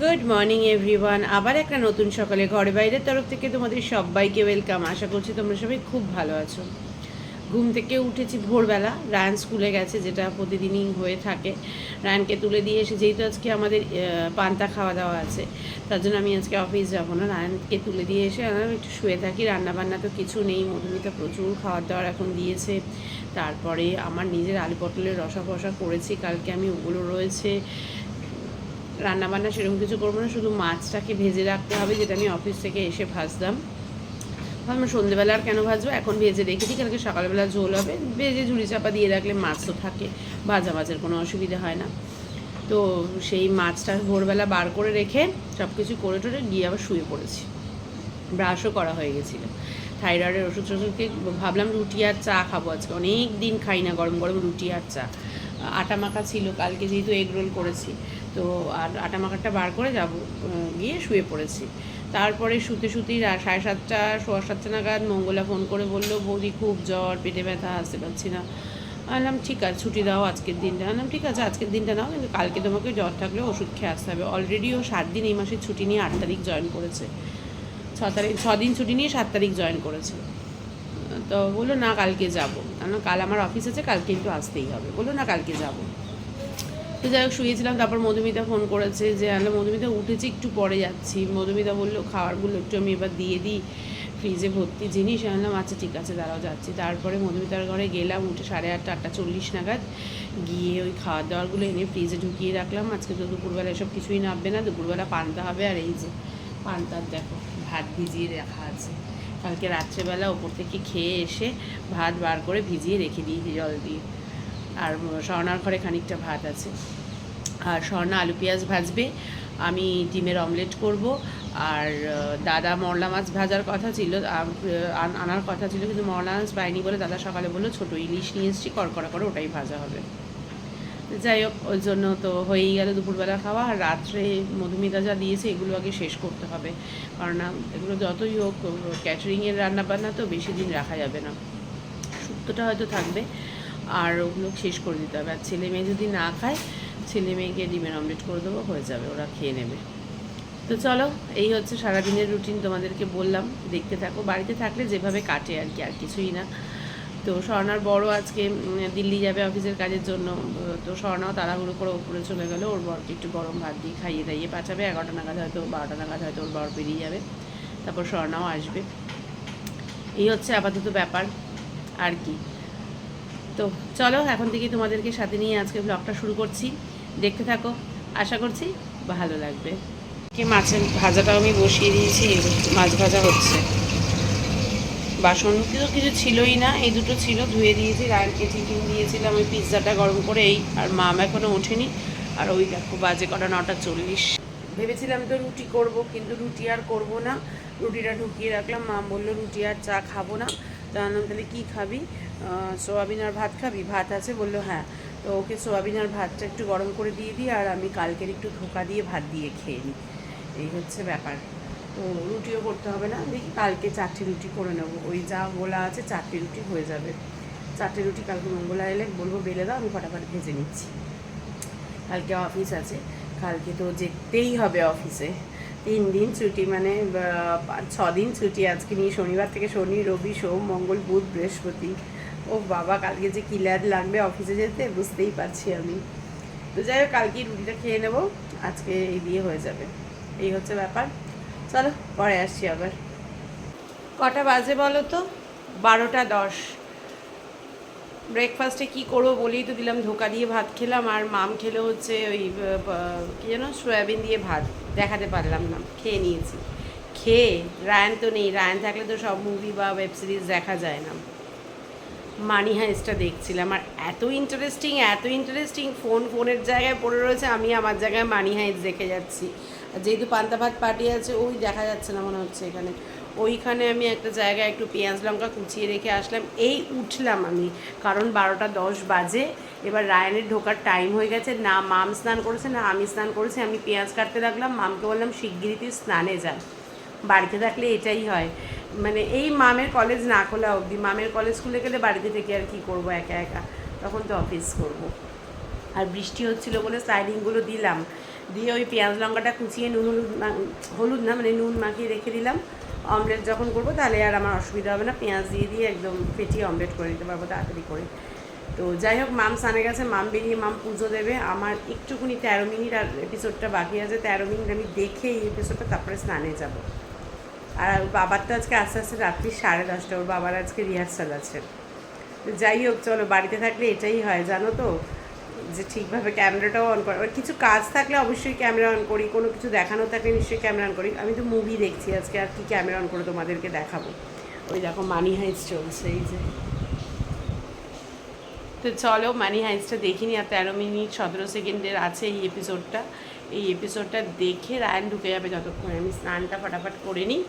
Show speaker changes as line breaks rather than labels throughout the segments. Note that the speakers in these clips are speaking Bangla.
গুড মর্নিং এভরিওয়ান আবার একটা নতুন সকালে ঘরে বাইরের তরফ থেকে তোমাদের সবাইকে ওয়েলকাম আশা করছি তোমরা সবাই খুব ভালো আছো। ঘুম থেকে উঠেছি ভোরবেলা। রায়ান স্কুলে গেছে, যেটা প্রতিদিনই হয়ে থাকে। রায়ানকে তুলে দিয়ে এসে, যেহেতু আজকে আমাদের পান্তা খাওয়া দাওয়া আছে, তার জন্য আমি আজকে অফিস যাব না। রায়ানকে তুলে দিয়ে এসে আমি একটু শুয়ে থাকি। রান্নাবান্না তো কিছু নেই। মধুমিতা প্রচুর খাওয়ার দাওয়ার এখন দিয়েছে। তারপরে আমার নিজের আলু পটলের রসা ফসা করেছি। কালকে আমি ওগুলো রয়েছে। রান্না বান্না সেরকম কিছু করব না, শুধু মাছটাকে ভেজে রাখতে হবে, যেটা আমি অফিস থেকে এসে ভাজতাম। ভাবলাম সন্ধ্যেবেলা আর কেন ভাজবো? এখন ভেজে রেখে দিই কালকে সকালবেলা ঝোল হবে। ভেজে ঝুড়ি চাপা দিয়ে রাখলে মাছ তো থাকে, ভাজা মাছের কোনো অসুবিধা হয় না। তো সেই মাছটা ভোরবেলা বার করে রেখে সব কিছু করে টোরে গিয়ে আবার শুয়ে পড়েছি। ব্রাশও করা হয়ে গেছিল। থাইরয়েডের ওষুধ টষুধকে ভাবলাম রুটি আর চা খাব আজকে। অনেক দিন খাই না, গরম গরম রুটি আর চা। আটা মাখা ছিল, কালকে যেহেতু এগ রোল করেছি। তো আর আটা মাখারটা বার করে যাব গিয়ে শুয়ে পড়েছি। তারপরে শুতে শুতেই সাড়ে সাতটা, সোয়া সাতটা নাগাদ মঙ্গলা ফোন করে বলল, বৌদি, খুব জ্বর, পেটে ব্যথা, আসতে পারছি না। আনলাম ঠিক আছে, ছুটি দাও আজকের দিনটা। আনলাম ঠিক আছে, আজকের দিনটা নাও, কিন্তু কালকে তোমাকে জ্বর থাকলে ওষুধ খেয়ে আসতে হবে। অলরেডি ও সাত দিন এই মাসের ছুটি নিয়ে আট তারিখ জয়েন করেছে। ছ তারিখ, ছ দিন ছুটি নিয়ে সাত তারিখ জয়েন করেছে। তো বলল, না, কালকে যাব। কারণ কাল আমার অফিস আছে, কালকে কিন্তু আসতেই হবে। বলল, না, কালকে যাব। তো যাই হোক, শুয়েছিলাম, তারপর মধুমিতা ফোন করেছে যে আলো মধুমিতা, উঠেছি, একটু পরে যাচ্ছি। মধুমিতা বলল, খাবারগুলো একটু আমি এবার দিয়ে দিই ফ্রিজে ভর্তি জিনিস। আমি বললাম আচ্ছা ঠিক আছে, দাঁড়াও, যাচ্ছি। তারপরে মধুমিতার ঘরে গেলাম, উঠে সাড়ে আটটা আটটা চল্লিশ নাগাদ গিয়ে ওই খাওয়ার দাওয়ারগুলো এনে ফ্রিজে ঢুকিয়ে রাখলাম। আজকে তো দুপুরবেলা এসব কিছুই নামবে না, দুপুরবেলা পান্তা হবে, আর এই যে পান্তার দেখো, ভাত ভিজিয়ে রাখা আছে। কালকে রাত্রেবেলা ওপর থেকে খেয়ে এসে ভাত বার করে ভিজিয়ে রেখে দিয়েছি জল দিয়ে। আর স্বর্ণার ঘরে খানিকটা ভাত আছে। আর স্বর্ণা আলু পেঁয়াজ ভাজবে, আমি ডিমের অমলেট করব, আর দাদা মরলা মাছ ভাজার কথা ছিল আন- আনার কথা ছিল, কিন্তু মরলা মাছ পাইনি বলে দাদা সকালে বলল, ছোটো ইলিশ নিয়ে এসেছি, কড়কড়া করে ওটাই ভাজা হবে। যাই হোক ওই জন্য তো হয়েই গেল দুপুরবেলা খাওয়া, আর রাত্রে মধুমিতা যা দিয়েছে, এগুলো আগে শেষ করতে হবে। কারণ এগুলো যতই হোক ক্যাটারিংয়ের রান্না বান্না তো বেশি দিন রাখা যাবে না। শুক্তোটা হয়তো থাকবে আর ওগুলো শেষ করে দিতে হবে। আর ছেলে মেয়ে যদি না খায়, ছেলে মেয়েকে ডিমের অমলেট করে দেবো, হয়ে যাবে, ওরা খেয়ে নেবে। তো চলো, এই হচ্ছে সারাদিনের রুটিন তোমাদেরকে বললাম। দেখতে থাকো। বাড়িতে থাকলে যেভাবে কাটে আর কি, আর কিছুই না। তো স্বর্ণার বড় আজকে দিল্লি যাবে অফিসের কাজের জন্য। তো স্বর্ণাও তাড়াহুড়ো করে ওপরে চলে গেলো। ওর বরকে একটু গরম ভাত দিয়ে খাইয়ে দাইয়ে পাঠাবে। এগারোটা নাগাদ হয়তো, বারোটা নাগাদ হয়তো ওর বর বেরিয়ে যাবে। তারপর স্বর্ণাও আসবে। এই হচ্ছে আপাতত ব্যাপার। আর কি। তো চলো, এখন থেকে তোমাদেরকে সাথে নিয়ে আজকে ব্লগটা শুরু করছি। দেখতে থাকো, আশা করছি ভালো লাগবে। কি মাছের ভাজাটাও আমি বসিয়ে দিয়েছি মাছ ভাজা হচ্ছে। বাসন তো কিছু ছিলই না, এই দুটো ছিল, ধুয়ে দিয়েছি রায়নকে টিফিন দিয়েছিলাম, ওই পিৎজাটা গরম করে এই, আর মাম এখনও ওঠেনি। আর ওই দেখো, বাজে কটা নটা চল্লিশ। ভেবেছিলাম তো রুটি করব, কিন্তু রুটি আর করব না। রুটিটা ঢুকিয়ে রাখলাম, মা বলল, রুটি আর চা খাব না। জানলাম, তাহলে কী খাবি? সোয়াবিন আর ভাত খাবি? ভাত আছে? বলল হ্যাঁ। তো ওকে সোয়াবিন আর ভাতটা একটু গরম করে দিয়ে দিই, আর আমি কালকের একটু ধোকা দিয়ে ভাত দিয়ে খেয়ে নিই। এই হচ্ছে ব্যাপার। তো রুটিও করতে হবে না। দেখি কালকে চারটে রুটি করে নেব। ওই যা গোলা আছে, চারটে রুটি হয়ে যাবে। চারটে রুটি কালকে মঙ্গলা এলে বলব, বেলে দাও, আমি ফটাফট ভেজে নিচ্ছি। কালকে অফিস আছে। কালকে তো যেতেই হবে অফিসে। তিন দিন ছুটি মানে ছ দিন ছুটি আজকে নিয়ে, শনিবার থেকে শনি, রবি, সোম, মঙ্গল, বুধ, বৃহস্পতি। ও বাবা, কালকে যে কি ল্যাদ লাগবে অফিসে যেতে, বুঝতেই পারছি আমি। তো যাই হোক, কালকে রুটিটা খেয়ে নেব, আজকে এই দিয়ে হয়ে যাবে। এই হচ্ছে ব্যাপার। চলো, পরে আসছি আবার। কটা বাজে বলো তো? বারোটা দশ। ব্রেকফাস্টে কি করব বলেই তো দিলাম, ধোকা দিয়ে ভাত খেলাম, আর মাম খেলো হচ্ছে ওই কী যেন, সয়াবিন দিয়ে ভাত। দেখাতে পারলাম না, খেয়ে নিয়েছি। খেয়ে রায়ন তো নেই রায়ন থাকলে তো সব মুভি বা ওয়েব সিরিজ দেখা যায় না। মানি হাইস্টটা দেখছিলাম, আর এত ইন্টারেস্টিং এত ইন্টারেস্টিং ফোন ফোনের জায়গায় পড়ে রয়েছে, আমি আমার জায়গায় মানি হাইস্ট দেখে যাচ্ছি। যেহেতু পান্তা ভাত পার্টি আছে, ওই দেখা যাচ্ছে না মনে হচ্ছে এখানে। ওইখানে আমি একটা জায়গায় একটু পেঁয়াজ লঙ্কা কুচিয়ে রেখে আসলাম। এই উঠলাম আমি, কারণ বারোটা দশ বাজে। এবার রায়নের ঢোকার টাইম হয়ে গেছে। না, মাম স্নান করেছে, না আমি স্নান করেছি। আমি পেঁয়াজ কাটতে লাগলাম। মামকে বললাম শিগগিরি তুই স্নানে যা। বাড়িতে থাকলে এটাই হয়। মানে এই মামের কলেজ না খোলা অবধি, মামের কলেজ খুলে গেলে বাড়িতে থেকে আর কি করব একা একা? তখন তো অফিস করব। আর বৃষ্টি হচ্ছিল বলে স্লাইডিংগুলো দিলাম। দিয়ে ওই পেঁয়াজ লঙ্কাটা কুচিয়ে নুন, হলুদ হলুদ না মানে নুন মাখিয়ে রেখে দিলাম। অমলেট যখন করব, তাহলে আর আমার অসুবিধা হবে না। পেঁয়াজ দিয়ে দিয়ে একদম ফেটিয়ে অমলেট করে নিতে পারব তাড়াতাড়ি করে। তো যাই হোক, মাম সানে গেছে মাম বেরিয়ে মাম পুজো দেবে। আমার একটুকুনি তেরো মিনিট আর এপিসোডটা বাকি আছে। তেরো মিনিট আমি দেখে এই এপিসোডটা তারপরে স্নানে যাব। আর বাবার তো আজকে আস্তে আস্তে রাত্রি সাড়ে দশটা। ওর বাবার আজকে রিহার্সাল আছে। যাই হোক, চলো, বাড়িতে থাকলে এটাই হয়, জানো তো? যে ঠিকভাবে ক্যামেরাটাও অন করা। কিছু কাজ থাকলে অবশ্যই ক্যামেরা অন করি, কোনো কিছু দেখানো থাকলে নিশ্চয়ই ক্যামেরা অন করি। আমি তো মুভি দেখছি, আজকে আর কি ক্যামেরা অন করে তোমাদেরকে দেখাবো। ওই দেখো মানি হাইস চলছে, এই যে। তো চলো মানি হাইসটা দেখিনি, আর তেরো মিনিট সতেরো সেকেন্ডের আছে এই এপিসোডটা এই এপিসোডটা দেখে রায়ন ঢুকে যাবে যতক্ষণ। আমি স্নানটা ফটাফট করে নিই,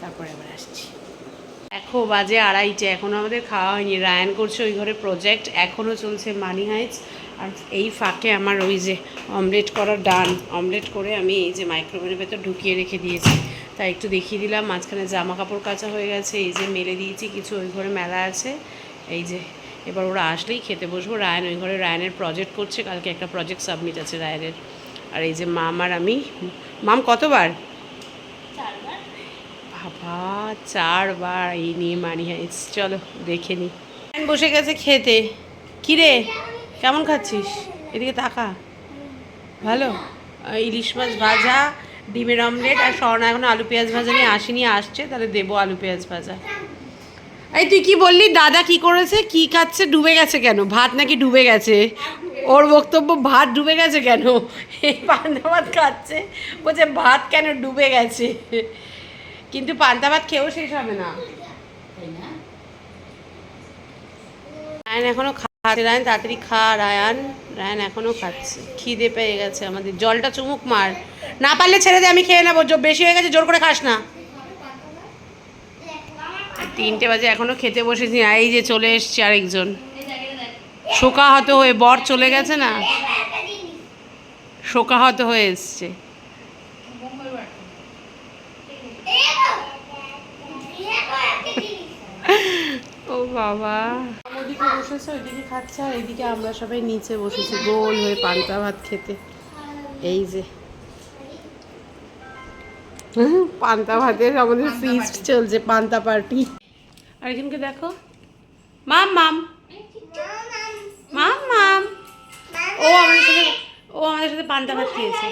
তারপরে আবার আসছি। এখন বাজে আড়াইটে এখনও আমাদের খাওয়া হয়নি। রায়ান করছে ওই ঘরে প্রজেক্ট এখনও চলছে মানি হাইটস। আর এই ফাঁকে আমার ওই যে অমলেট করা ডান অমলেট করে আমি এই যে মাইক্রোওয়েভের ভেতর ঢুকিয়ে রেখে দিয়েছি। তাই একটু দেখিয়ে দিলাম, মাঝখানে জামা কাপড় কাচা হয়ে গেছে, এই যে মেলে দিয়েছি, কিছু ওই ঘরে মেলা আছে। এই যে, এবার ওরা আসলেই খেতে বসবো। রায়ান ওই ঘরে, রায়ানের প্রজেক্ট করছে, কালকে একটা প্রজেক্ট সাবমিট আছে রায়ানের। আর এই যে মাম আর আমি, মাম কতবার? বাবা চারবার এই নিয়ে মানি হাইস চলো দেখে নি। বসে গেছে খেতে। কি রে? কেমন খাচ্ছিস? এদিকে তাকা। ভালো? ইলিশ মাছ ভাজা ডিমের অমলেট আর স্বর্ণা এখন আলু পেঁয়াজ ভাজা নিয়ে আসেনি আসছে তাহলে দেবো আলু পেঁয়াজ ভাজা। এই তুই কি বললি? দাদা কি করেছে? কি খাচ্ছে? ডুবে গেছে কেন? ভাত নাকি ডুবে গেছে? ওর বক্তব্য ভাত ডুবে গেছে কেন? এই পান্তা ভাত খাচ্ছে। বলছে ভাত কেন ডুবে গেছে? কিন্তু পান্তা ভাত খেয়েও শেষ হবে না। রায়ন এখনও খাচ্ছে। রায়ন, তাড়াতাড়ি খা, রায়ান। রায়ন এখনও খাচ্ছে। খিদে পেয়ে গেছে আমাদের। জলটা চুমুক মার। না পারলে ছেড়ে দে, আমি খেয়ে নেব। বেশি হয়ে গেছে, জোর করে খাস না। তিনটে বাজে, এখনও খেতে বসেছি এই যে চলে এসছে আরেকজন। শোকাহত হয়ে, বর চলে গেছে না? শোকাহত হয়ে এসছে। ও বাবা। ওদিকে বসেছে ওইদিকে খাচ্ছে আর এদিকে আমরা সবাই নিচে বসেছি গোল হয়ে পান্তা ভাত খেতে। এই যে। হুম, পান্তা ভাতের আমাদের ফিস্ট চলছে পান্তা পার্টি আর এখানকে দেখো। মাম মাম। মাম মাম। ও আমাদের সাথে ও আমাদের সাথে পান্তা ভাত খেয়েছে।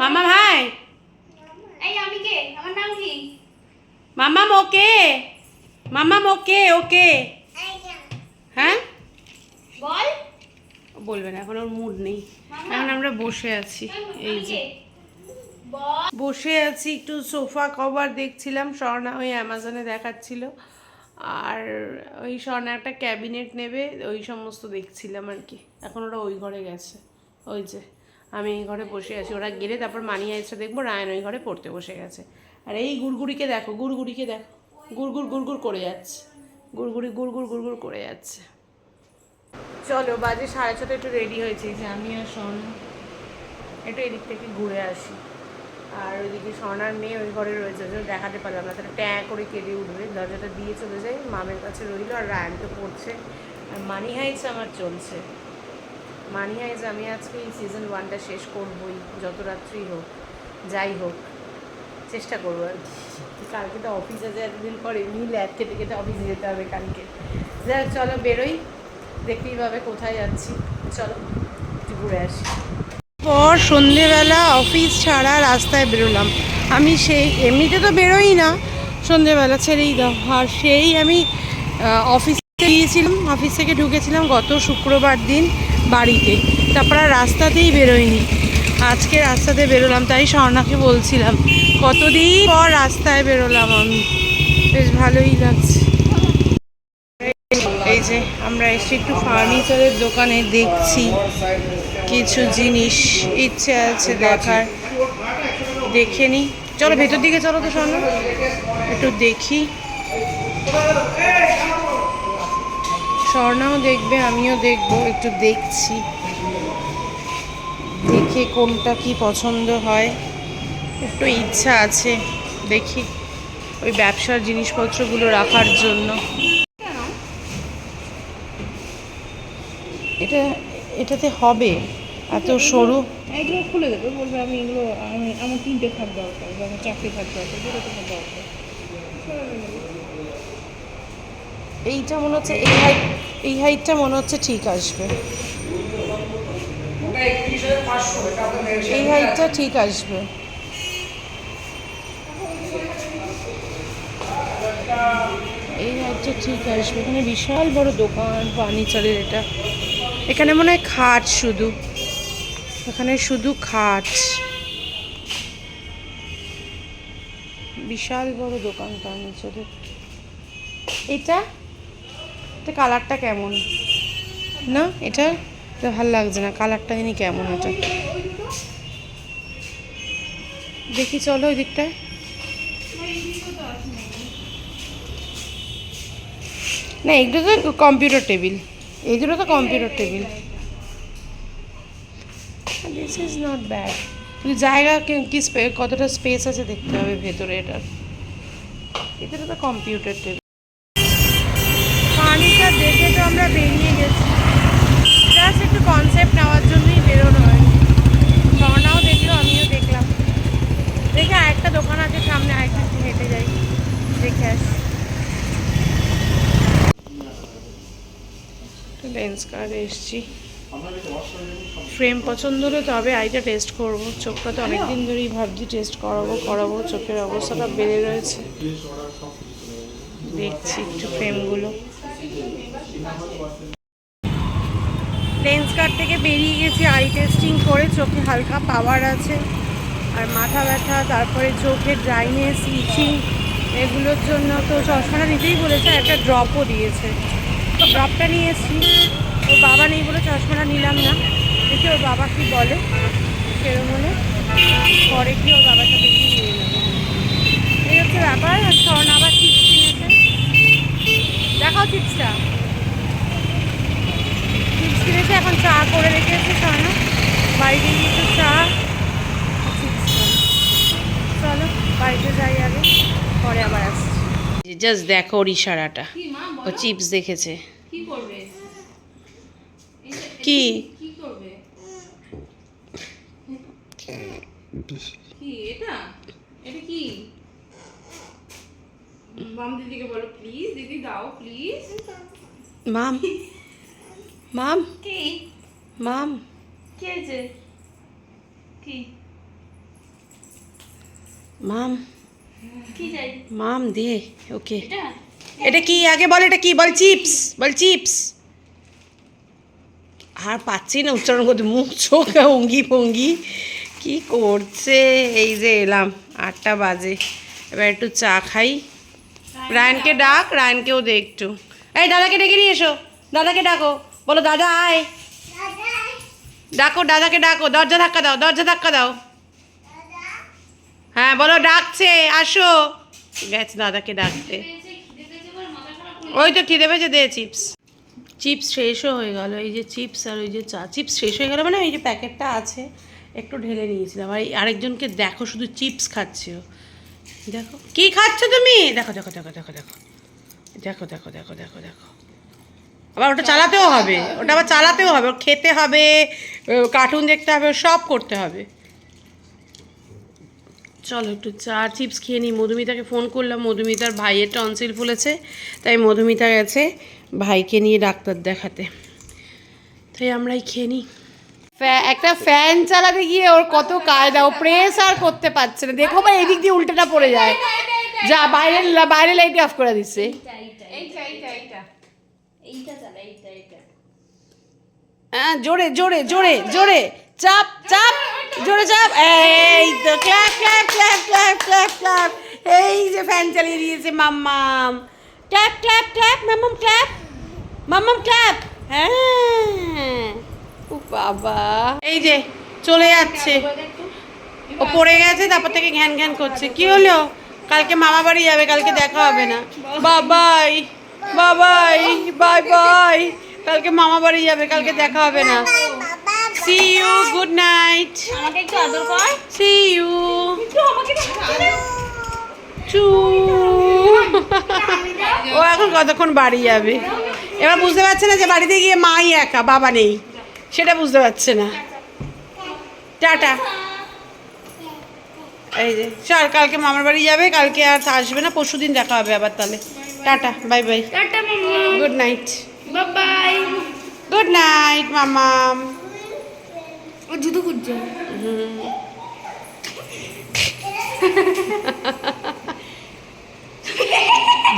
মামা ভাই।
এই আমি কে? আমার নাম কি?
মামাম ওকে মামাম ওকে ওকে হ্যাঁ
বল।
বলবে না এখন ওর মুড নেই। এখন আমরা বসে আছি এই যে। বসে আছি একটু সোফা কভার দেখছিলাম স্বর্ণা ওই অ্যামাজনে দেখাচ্ছিল। আর ওই স্বর্ণা একটা ক্যাবিনেট নেবে ওই সমস্ত দেখছিলাম আর কি। এখন ওরা ওই ঘরে গেছে ওই যে। আমি এই ঘরে বসে আছি। ওরা গেলে তারপর মানি আইসটা দেখব রায়ন ওই ঘরে পড়তে বসে গেছে। আর এই গুড়গুড়িকে দেখো গুড়গুড়িকে দেখো। গুড়গুড় গুড়গুড় করে যাচ্ছে। গুড়গুড়ি, গুড়গুড় গুড়গুড় করে যাচ্ছে। চলো, বাজে সাড়ে ছটা, একটু রেডি হয়েছি। যে আমি আর স্বর্ণা একটু এদিক থেকে ঘুরে আসি। আর ওইদিকে সোনার মেয়ে ওই ঘরে রয়েছে, ওই দেখাতে পারলাম না। তাহলে ট্যাঁ করে কেঁদে উঠবে। দরজাটা দিয়ে চলে যাই, মামের কাছে রইল আর রায়ন তো পড়ছে। আর মানি হাইস আমার চলছে। মানি হাইস আমি আজকে এই সিজন ওয়ানটা শেষ করবই, যত রাত্রি হোক। যাই হোক, চেষ্টা করব আর কি। কালকে তো অফিস আছে, এতদিন পরে এমনি ল্যাব কেটে কেটে অফিসে যেতে হবে কালকে। যাই চলো বেরোই দেখতেই পাবে কোথায় যাচ্ছি। চলো ঘুরে আসি। পর সন্ধেবেলা অফিস ছাড়া রাস্তায় বেরোলাম। আমি সেই, এমনিতে তো বেরোই না, সন্ধেবেলা ছেড়েই দাও। আর সেই আমি অফিসে গিয়েছিলাম অফিস থেকে ঢুকেছিলাম গত শুক্রবার দিন। বাড়িতে। তারপর আর রাস্তাতেই বেরোইনি আজকে রাস্তাতে বেরোলাম, তাই স্বর্ণাকে বলছিলাম, কতদিন পর রাস্তায় বেরোলাম আমি? বেশ ভালোই লাগছে। এই যে আমরা এসে একটু ফার্নিচারের দোকানে দেখছি কিছু জিনিস, ইচ্ছে আছে দেখার। দেখে নি। চলো ভেতর দিকে, চলো তো স্বর্ণ। একটু দেখি। স্বর্ণাও দেখবে আমিও দেখব একটু দেখছি। দেখে কোনটা কি পছন্দ হয়। একটু ইচ্ছা আছে দেখি ওই ব্যবসার জিনিসপত্রগুলো রাখার জন্য। এটা এটাতে হবে এত সরু।
এগুলো খুলে দেবে বলবে আমি এগুলো আমি আমার তিনটে খাট দরকার বা আমার চারটে খাট দরকার দুটো দরকার।
এইটা মনে হচ্ছে এই হাইট এই হাইটটা মনে হচ্ছে ঠিক আসবে। এই হাইটটা ঠিক আসবে। এই হাইটটা ঠিক আসবে। এখানে বিশাল বড় দোকান, ফার্নিচারের এটা। এখানে মনে হয় খাট শুধু। এখানে শুধু খাট। বিশাল বড় দোকান, ফার্নিচারের। এটা? এটা কালারটা কেমন? না, এটা এটা ভালো লাগছে না। কালারটা জানি কেমন এটা। দেখি, চলো ওই দিকটায় না, এগুলো তো কম্পিউটার টেবিল দুটো তো computer table this is not bad কিন্তু জায়গা কি- কতটা স্পেস আছে দেখতে হবে ভেতরে এটার। এদের তো কম্পিউটার টেবিল ফার্নিচার দেখে তো আমরা বেরিয়ে গেছি জাস্ট একটু কনসেপ্ট নেওয়ার জন্যই বেরোনো হয় স্বর্ণাও দেখল আমিও দেখলাম দেখে আরেকটা দোকান আছে সামনে আরেকটা একটু হেঁটে যাই দেখে আসি লেন্স কার্ডে এসছি। ফ্রেম পছন্দ হলে তবে আইটা টেস্ট করব। চোখটা তো অনেকদিন ধরেই ভাবছি টেস্ট করাবো করাবো, চোখের অবস্থাটা বেড়ে রয়েছে। দেখছি একটু ফ্রেমগুলো লেন্স কার্ড থেকে বেরিয়ে গেছি আই টেস্টিং করে। চোখে হালকা পাওয়ার আছে। আর মাথা ব্যথা, তারপরে চোখের ড্রাইনেস ইচিং এগুলোর জন্য তো চশমাটা নিতেই বলেছে একটা ড্রপও দিয়েছে। ড্রপটা নিয়ে এসেছি। ওর বাবা নেই বলে চশমাটা নিলাম না। দেখি ওর বাবা কি বলে। সেরকম হলে পরে কি ওর বাবার সাথে গিয়ে নিয়ে নেব। এই হচ্ছে ব্যাপার। স্বর্ণ আবার চিপস কিনেছে। দেখাও চিপসটা চিপস কিনেছে এখন চা করে রেখেছে স্বর্ণ। বাড়িতে গিয়ে একটু চা চলো বাড়িতে যাই আগে। পরে আবার আসছি। জাস্ট দেখো ওর ইশারাটা। ও চিপস দেখেছে।
কি করবে?
কি?
কি করবে? কি এটা? এটা কি? মাম দিদিকে বলো প্লিজ দিদি দাও প্লিজ
মাম মাম
কি?
মাম।
কি
মাম
কি চাই
মাম দে ওকে।
এটা?
এটা কি, আগে বল এটা কি? বল চিপস বল চিপস। আর পাচ্ছি না উচ্চারণ করতে, মুখ, চোখ, অঙ্গি ভঙ্গি কি করছে? এই যে এলাম, আটটা বাজে। এবার একটু চা খাই। রায়নকে ডাক, রায়নকেও দে একটু। এই দাদাকে ডেকে নিয়ে এসো। দাদাকে ডাকো। বলো, দাদা, আয়। ডাকো, দাদাকে ডাকো। দরজা ধাক্কা দাও, দরজা ধাক্কা দাও। হ্যাঁ বলো, ডাকছে, আসো। গেছে দাদাকে ডাকতে। ওই তো খিদে পেয়েছে, দে চিপস। চিপস শেষও হয়ে গেল, এই যে চিপস আর ওই যে চা। চিপস শেষ হয়ে গেল মানে ওই যে প্যাকেটটা আছে, একটু ঢেলে নিয়েছিলাম। আর আরেকজনকে দেখো, শুধু চিপস খাচ্ছে দেখো, কি খাচ্ছ তুমি? দেখো দেখো দেখো দেখো দেখো। দেখো দেখো দেখো দেখো দেখো। আবার ওটা চালাতেও হবে, ওটা আবার চালাতেও হবে খেতে হবে কার্টুন দেখতে হবে সব করতে হবে। চলো একটু চা চিপস খেয়ে নিই মধুমিতাকে ফোন করলাম। মধুমিতার ভাইয়ের টনসিল ফুলেছে তাই মধুমিতা গেছে ভাইকে নিয়ে ডাক্তার দেখাতে। তাই আমরাই খেয়ে নিই একটা ফ্যান চালাতে গিয়ে ওর কত কায়দা ও প্রেস আর করতে পারছে না। দেখো বা এদিক দিয়ে উল্টেটা পড়ে যায়। যা বাইরে বাইরে লাইট অফ করে দিচ্ছে। হ্যাঁ জোরে জোরে জোরে জোরে। চাপ চাপ। জোরে চাপ। এই তো clap clap clap clap clap clap এই যে ফ্যান চালিয়ে দিয়েছে মাম্মাম। ক্ল্যাপ ক্ল্যাপ ক্ল্যাপ মাম্মাম ক্ল্যাপ মাম্মাম ক্ল্যাপ হ্যাঁ। ও বাবা। এই যে চলে যাচ্ছে। ও পড়ে গেছে, তারপর থেকে ঘ্যান ঘ্যান করছে। কি হলো? কালকে মামা বাড়ি যাবে, কালকে দেখা হবে না। বাবাই বাবাই, বাই বাই। কালকে মামা বাড়ি যাবে, কালকে দেখা হবে না। সি ইউ গুড নাইট
আমাকে একটু আদর কর।
সি ইউ
একটু আমাকে
চু ও এখন কতক্ষণ বাড়ি যাবে? এবার বুঝতে পারছে না যে বাড়িতে গিয়ে মাই একা বাবা নেই। সেটা বুঝতে পারছে না। টাটা। এই যে চল কালকে মামার বাড়ি যাবে কালকে আর আসবে না পরশু দিন দেখা হবে আবার তাহলে। Tata bye bye.
টাটা মামা।
Good night
bye bye.
Good night মামাম
ও জুতো খুঁজছে।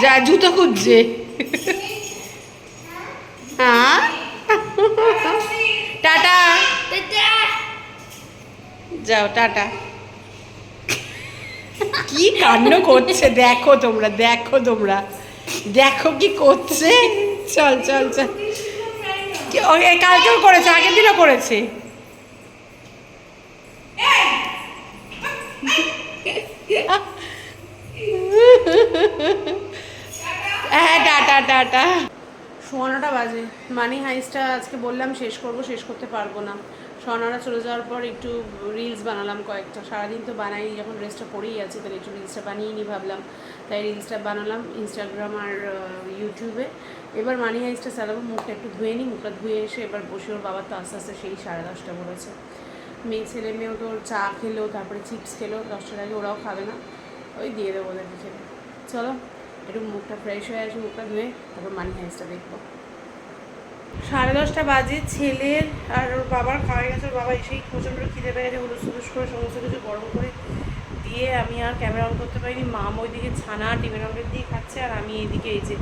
যা জুতো খুঁজছে। হ্যাঁ? টাটা। যাও টাটা। কি কাণ্ড করছে? দেখো তোমরা দেখো তোমরা। দেখো কি করছে। চল চল চল। কালকেও করেছে আগের দিনও করেছে। হ্যাঁ টাটা টাটা সোয়ানোটা বাজে। মানি হাইসটা আজকে বললাম শেষ করব, শেষ করতে পারব না। সোয়ানোটা চলে যাওয়ার পর একটু রিলস বানালাম কয়েকটা। সারাদিন তো বানাইনি যখন ড্রেসটা পরেই আছে, তাহলে একটু রিলসটা বানিয়ে নি ভাবলাম। তাই রিলসটা বানালাম ইনস্টাগ্রাম আর ইউটিউবে এবার মানি হাইসটা চালাবো, মুখটা একটু ধুয়ে নিই মুখটা ধুয়ে এসে এবার বসে ওর বাবা তো আস্তে আস্তে সেই সাড়ে দশটা বলেছে। মেয়ে ছেলে মেয়েও তো চা খেলো, তারপরে চিপস খেলো, দশটার আগে ওরাও খাবে না, ওই দিয়ে দেবো ওদেরকে খেতে। চলো, একটু মুখটা ফ্রেশ হয়ে আসে মুখটা ধুয়ে তারপর মানি হাইসটা দেখব। সাড়ে দশটা বাজে, ছেলের আর ওর বাবার খাওয়া গেছে, ওর বাবা এসেই প্রচণ্ড খিদে পেয়ে গেছে, হুলুস হুলুস করে, সমস্ত কিছু গরম করে দিয়ে আমি আর ক্যামেরা অন করতে পারিনি, মাম ওইদিকে ছানা, ডিমের অমলেট দিয়ে খাচ্ছে, আর আমি এইদিকে এই যে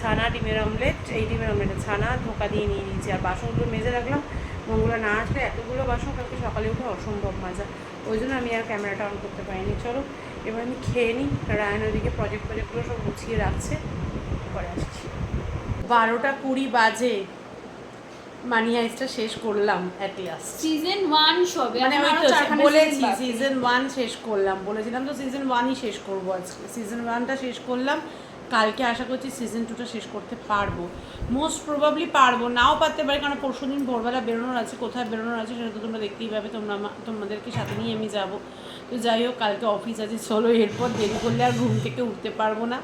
ছানা, ডিমের অমলেট এই ডিমের অমলেটে ছানা ধোকা দিয়ে নিয়ে নিয়েছি, আর বাসনগুলো মেজে রাখলাম মঙ্গলা না আসলে এতগুলো বাসন কালকে সকালে উঠে অসম্ভব মাজা। ওই জন্য আমি আর ক্যামেরাটা অন করতে পারিনি। চলো এবার আমি খেয়ে নিই। রায়ন ওইদিকে প্রজেক্ট প্রজেক্টগুলো সব গুছিয়ে রাখছে। পরে আসছি। বারোটা কুড়ি বাজে। মানি হাইসটা শেষ করলাম অ্যাট লাস্ট
সিজন ওয়ান সবে।
মানে বলেছি সিজন ওয়ান শেষ করলাম। বলেছিলাম তো সিজন ওয়ানই শেষ করব আজকে। সিজন ওয়ানটা শেষ করলাম। কালকে আশা করছি সিজন টুটা শেষ করতে পারব। মোস্ট প্রবাবলি পারব। নাও পারতে পারি, কারণ পরশু দিন ভোরবেলা বেরোনোর আছে, কোথায় বেরোনোর আছে সেটা তো তোমরা দেখতেই পাবে, তোমরা তোমাদেরকে সাথে নিয়ে আমি যাব। তো যাই হোক, কালকে অফিস আছে, চলো এরপর দেরি করলে আর ঘুম থেকে উঠতে পারব না।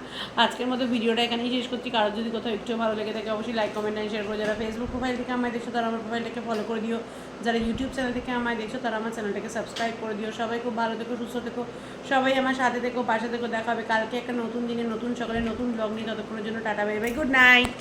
আজকের মতো ভিডিওটা এখানেই শেষ করছি। কারোর যদি কোথাও একটু ভালো লেগে থাকে, অবশ্যই লাইক কমেন্ট শেয়ার করে যারা ফেসবুক প্রোফাইল থেকে দেখছ তারা আমার প্রোফাইলটাকে ফলো করে দিও। যারা ইউটিউব চ্যানেল থেকে আমায় দেখছ, তারা আমার চ্যানেলটাকে সাবস্ক্রাইব করে দিও। সবাই খুব ভালো থেকো, সুস্থ থেকো। সবাই আমার সাথে থেকো, পাশে থেকো। দেখাবে কালকে একটা নতুন দিনে, নতুন সকালে, নতুন ব্লগ নিয়ে ততক্ষণের জন্য tata bye bye good night